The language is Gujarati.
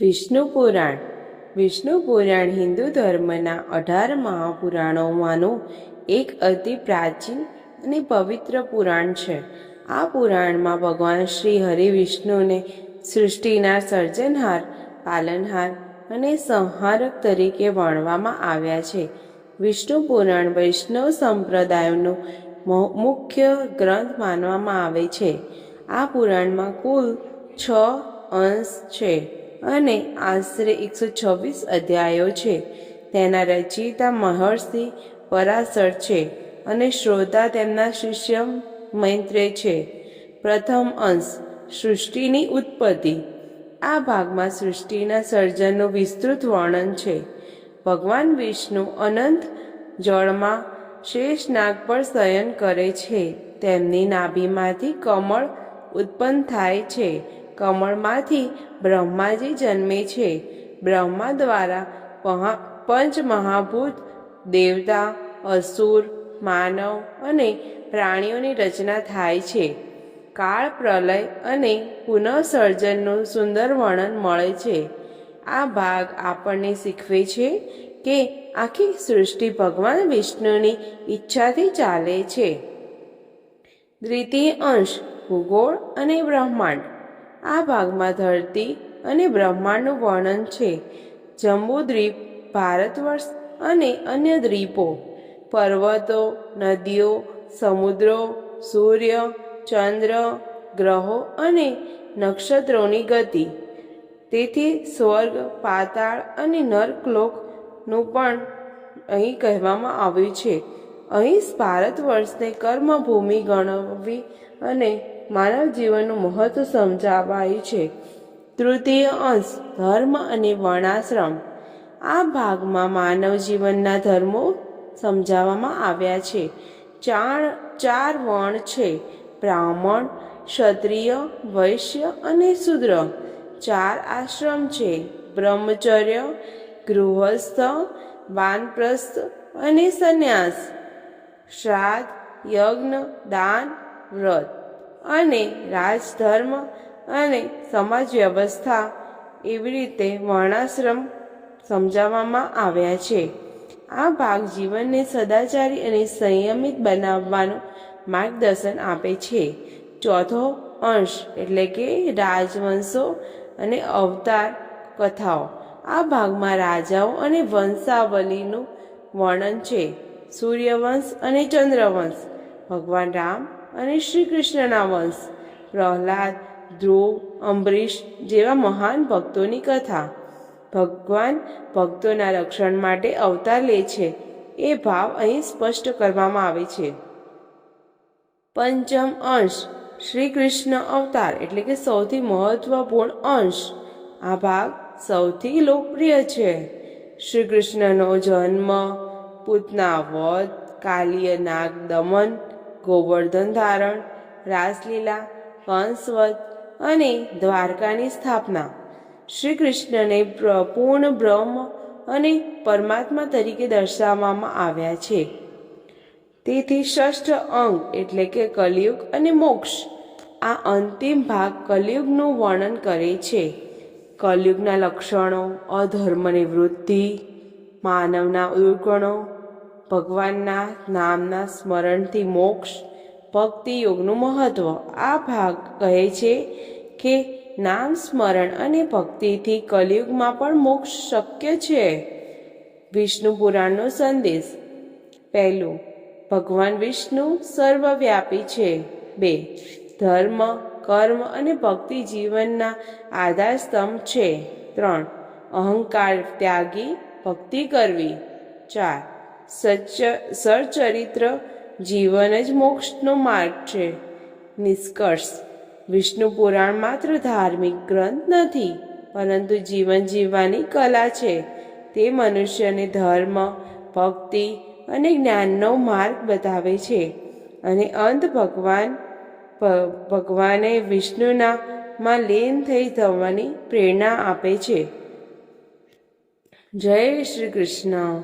વિષ્ણુ પુરાણ. વિષ્ણુ પુરાણ હિન્દુ ધર્મના અઢાર મહાપુરાણોમાંનું એક અતિ પ્રાચીન અને પવિત્ર પુરાણ છે. આ પુરાણમાં ભગવાન શ્રી હરિ વિષ્ણુને સૃષ્ટિના સર્જનહાર, પાલનહાર અને સંહારક તરીકે વર્ણવામાં આવ્યા છે. વિષ્ણુ પુરાણ વૈષ્ણવ સંપ્રદાયનો મુખ્ય ગ્રંથ માનવામાં આવે છે. આ પુરાણમાં કુલ છ અંશ છે. અને આશરે એકસો છવ્વીસ અધ્યાયો છે. તેના રચયિતા મહર્ષિ પરાશર છે અને શ્રોતા તેમના શિષ્ય મૈત્રે છે. પ્રથમ અંશ, સૃષ્ટિની ઉત્પત્તિ. આ ભાગમાં સૃષ્ટિના સર્જનનું વિસ્તૃત વર્ણન છે. ભગવાન વિષ્ણુ અનંત જળમાં શેષ નાગ પર શયન કરે છે. તેમની નાભીમાંથી કમળ ઉત્પન્ન થાય છે. કમળમાંથી બ્રહ્માજી જન્મે છે. બ્રહ્મા દ્વારા પંચ મહાભૂત દેવતા, અસુર, માનવ અને પ્રાણીઓની રચના થાય છે. કાળ પ્રલય અને પુનઃસર્જનનું સુંદર વર્ણન મળે છે. આ ભાગ આપણને શીખવે છે કે આખી સૃષ્ટિ ભગવાન વિષ્ણુની ઈચ્છાથી ચાલે છે. દ્વિતીય અંશ, ભૂગોળ અને બ્રહ્માંડ. આ ભાગમાં ધરતી અને બ્રહ્માંડનું વર્ણન છે. જંબુદ્વીપ ભારતવર્ષ અને અન્ય દ્વીપો, પર્વતો, નદીઓ, સમુદ્રો, સૂર્ય, ચંદ્ર, ગ્રહો અને નક્ષત્રોની ગતિ. તેથી સ્વર્ગ, પાતાળ અને નર્કલોકનું પણ અહીં કહેવામાં આવ્યું છે. અહીં ભારત વર્ષને કર્મભૂમિ ગણવી અને માનવ જીવનનું મહત્વ સમજાવાયું છે. તૃતીય અંશ, ધર્મ અને વર્ણાશ્રમ. આ ભાગમાં માનવ જીવનના ધર્મો સમજાવવામાં આવ્યા છે. ચાર ચાર વર્ણ છે. બ્રાહ્મણ, ક્ષત્રિય, વૈશ્ય અને શૂદ્ર. ચાર આશ્રમ છે. બ્રહ્મચર્ય, ગૃહસ્થ, વાનપ્રસ્થ અને સંન્યાસ. શ્રાદ્ધ, યજ્ઞ, દાન, વ્રત. અને રાજધર્મ અને સમાજ વ્યવસ્થા એવી રીતે વર્ણાશ્રમ સમજાવવામાં આવ્યા છે. આ ભાગ જીવનને સદાચારી અને સંયમિત બનાવવાનું માર્ગદર્શન આપે છે. ચોથો અંશ એટલે કે રાજવંશો અને અવતાર કથાઓ. આ ભાગમાં રાજાઓ અને વંશાવલીનું વર્ણન છે. સૂર્યવંશ અને ચંદ્રવંશ. ભગવાન રામ અને શ્રી કૃષ્ણના વંશ, પ્રહલાદ, ધ્રુવ, અંબરીશ જેવા મહાન ભક્તોની કથા. ભગવાન ભક્તોના રક્ષણ માટે અવતાર લે છે, એ ભાવ અહીં સ્પષ્ટ કરવામાં આવે છે. પંચમ અંશ શ્રી કૃષ્ણ અવતાર, એટલે કે સૌથી મહત્વપૂર્ણ અંશ. આ ભાગ સૌથી લોકપ્રિય છે. શ્રી કૃષ્ણનો જન્મ, પૂતના વધ, કાલીય નાગ દમન ગોવર્ધન ધારણ, રાસલીલા વંશવત અને દ્વારકાની સ્થાપના. શ્રી કૃષ્ણને પ્ર- પૂર્ણ બ્રહ્મ અને પરમાત્મા તરીકે દર્શાવવામાં આવ્યા છે. તેથી ષષ્ઠ અંગ એટલે કે કલયુગ અને મોક્ષ, આ અંતિમ ભાગ કલયુગનું વર્ણન કરે છે. કલયુગના લક્ષણો, અધર્મની વૃદ્ધિ, માનવના દુર્ગુણો ભગવાનના નામના સ્મરણથી મોક્ષ ભક્તિ યોગનું મહત્વ. આ ભાગ કહે છે કે નામ, સ્મરણ અને ભક્તિથી કલયુગમાં પણ મોક્ષ શક્ય છે. વિષ્ણુ પુરાણનો સંદેશ. પહેલું, ભગવાન વિષ્ણુ સર્વવ્યાપી છે. બે, ધર્મ, કર્મ અને ભક્તિ જીવનના આધાર સ્તંભ છે. ત્રણ, અહંકાર ત્યાગી, ભક્તિ કરવી. ચાર સચ્ચ સચરિત્ર જીવન જ મોક્ષનો માર્ગ છે. નિષ્કર્ષ. વિષ્ણુ પુરાણ માત્ર ધાર્મિક ગ્રંથ નથી, પરંતુ જીવન જીવવાની કલા છે. તે મનુષ્યને ધર્મ, ભક્તિ અને જ્ઞાનનો માર્ગ બતાવે છે અને અંત ભગવાન ભગવાને વિષ્ણુના માં લીન થઈ થવાની પ્રેરણા આપે છે. જય શ્રી કૃષ્ણ.